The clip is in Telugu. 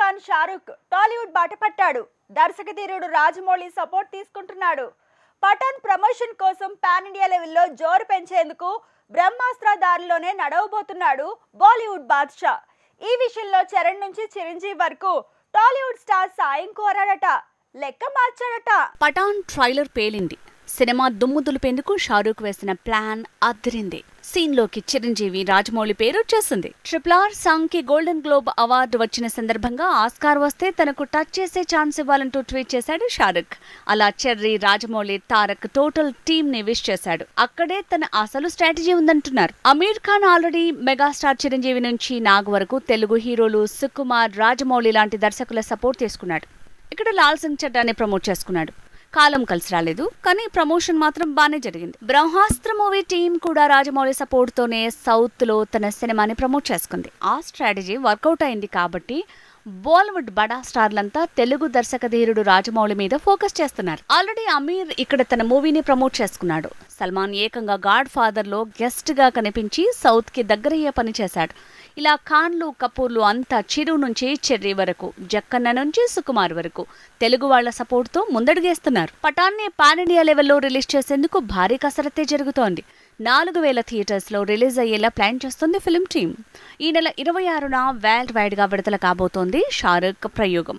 ఖాన్ షారుఖ్ టాలీవుడ్ బాట పట్టాడు. దర్శకధీరుడు రాజమౌళి సపోర్ట్ తీసుకుంటున్నాడు. పఠాన్ ప్రమోషన్ కోసం పాన్ ఇండియా లెవెల్లో జోరు పెంచేందుకు బ్రహ్మాస్త్ర దారిలోనే నడవబోతున్నాడు బాలీవుడ్ బాద్షా. ఈ విషయంలో చరణ్ నుంచి చిరంజీవి వరకు టాలీవుడ్ స్టార్ సాయం కోరాడట. లెక్క మార్చాడట. పఠాన్ ట్రైలర్ పేలింది. సినిమా దుమ్ము దులిపేందుకు షారూక్ వేసిన ప్లాన్ అద్దరింది సీన్లోకి చిరంజీవి రాజమౌళి పేరు వచ్చేసింది ట్రిపుల్ ఆర్ సాంగ్కి గోల్డెన్ గ్లోబ్ అవార్డు వచ్చిన సందర్భంగా ఆస్కార్ వస్తే తనకు టచ్ చేసే ఛాన్స్ ఇవ్వాలంటూ ట్వీట్ చేశాడు షారుఖ్ అలా చెర్రీ రాజమౌళి తారక్ టోటల్ టీమ్ని విష్ చేశాడు. అక్కడే తన అసలు స్ట్రాటజీ ఉందంటున్నారు. అమీర్ ఖాన్ ఆల్రెడీ మెగాస్టార్ చిరంజీవి నుంచి నాగ్ వరకు తెలుగు హీరోలు సుకుమార్ రాజమౌళి లాంటి దర్శకుల సపోర్ట్ తీసుకున్నాడు. ఇక్కడ లాల్ సింగ్ చడ్డాని ప్రమోట్ చేసుకున్నాడు. కాలం కలిసి రాలేదు. కానీ ప్రమోషన్ మాత్రం బాగానే జరిగింది. బ్రహ్మాస్త్ర మూవీ టీం కూడా రాజమౌళి సపోర్ట్ తోనే సౌత్లో తన సినిమాని ప్రమోట్ చేసుకుంది. ఆ స్ట్రాటజీ వర్కౌట్ అయింది కాబట్టి బాలీవుడ్ బడా స్టార్లంతా తెలుగు దర్శకధీరుడు రాజమౌళి మీద ఫోకస్ చేస్తున్నారు. ఆల్రెడీ అమీర్ ఇక్కడ తన మూవీని ప్రమోట్ చేసుకున్నాడు. సల్మాన్ ఏకంగా గాడ్ ఫాదర్లో గెస్ట్గా కనిపించి సౌత్కి దగ్గరయ్యే పని చేశాడు. ఇలా ఖాన్లు కపూర్లు అంతా చిరు నుంచి చెర్రీ వరకు జక్కన్న నుంచి సుకుమార్ వరకు తెలుగు వాళ్ళ సపోర్ట్తో ముందడుగేస్తున్నారు. పటాన్ని పాన్ ఇండియా లెవెల్లో రిలీజ్ చేసేందుకు భారీ కసరత్తే జరుగుతోంది. నాలుగు వేల థియేటర్స్లో రిలీజ్ అయ్యేలా ప్లాన్ చేస్తుంది ఫిల్మ్ టీమ్. ఈ నెల ఇరవై ఆరున వరల్డ్ వైడ్గా విడుదల కాబోతోంది షారుఖ్ ప్రయోగం.